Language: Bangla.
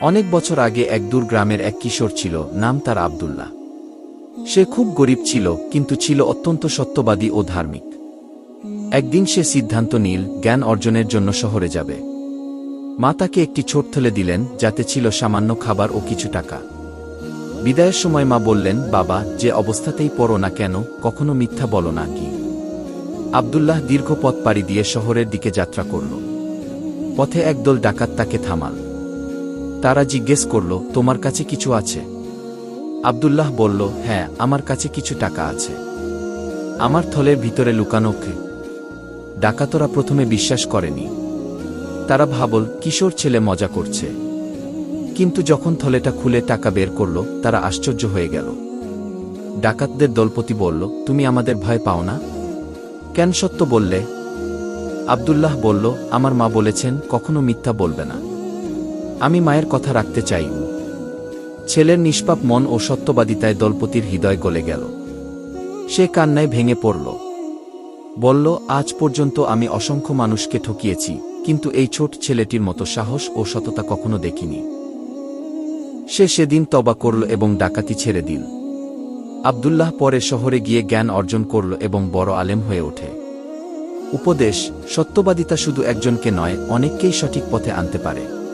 অনেক বছর আগে এক দূর গ্রামের এক কিশোর ছিল, নাম তার আবদুল্লাহ। সে খুব গরিব ছিল, কিন্তু ছিল অত্যন্ত সত্যবাদী ও ধার্মিক। একদিন সে সিদ্ধান্ত নিল, জ্ঞান অর্জনের জন্য শহরে যাবে। মা তাকে একটি ছোট থলে দিলেন, যাতে ছিল সামান্য খাবার ও কিছু টাকা। বিদায়ের সময় মা বললেন, বাবা, যে অবস্থাতেই পড়ো না কেন, কখনো মিথ্যা বলো না কি আবদুল্লাহ দীর্ঘ পথ পাড়ি দিয়ে শহরের দিকে যাত্রা করল। পথে একদল ডাকাত তাকে থামাল। তারা জিজ্ঞেস করল, তোমার কাছে কিছু আছে? আবদুল্লাহ বলল হ্যাঁ আমার কাছে কিছু টাকা আছে। আমার থলের ভিতরে লুকানো কে। ডাকাতরা প্রথমে বিশ্বাস করেনি। তারা ভাবল, কিশোর ছেলে মজা করছে। কিন্তু যখন থলেটা খুলে টাকা বের করল, তারা আশ্চর্য হয়ে গেল। ডাকাতদের দলপতি বলল, তুমি আমাদের ভয় পাও না? কেন সত্য বললে? আবদুল্লাহ বলল, আমার মা বলেছেন, কখনো মিথ্যা বলবে না। আমি মায়ের কথা রাখতে চাই। ছেলের নিষ্পাপ মন ও সত্যবাদিতায় দলপতির হৃদয় গলে গেল। সে কান্নায় ভেঙে পড়ল। বলল, আজ পর্যন্ত আমি অসংখ্য মানুষকে ঠকিয়েছি, কিন্তু এই ছোট ছেলেটির মতো সাহস ও সততা কখনো দেখিনি। সে সেদিন তবা করল এবং ডাকাতি ছেড়ে দিল। আবদুল্লাহ পরে শহরে গিয়ে জ্ঞান অর্জন করল এবং বড় আলেম হয়ে ওঠে। উপদেশ, সত্যবাদিতা শুধু একজনকে নয়, অনেককেই সঠিক পথে আনতে পারে।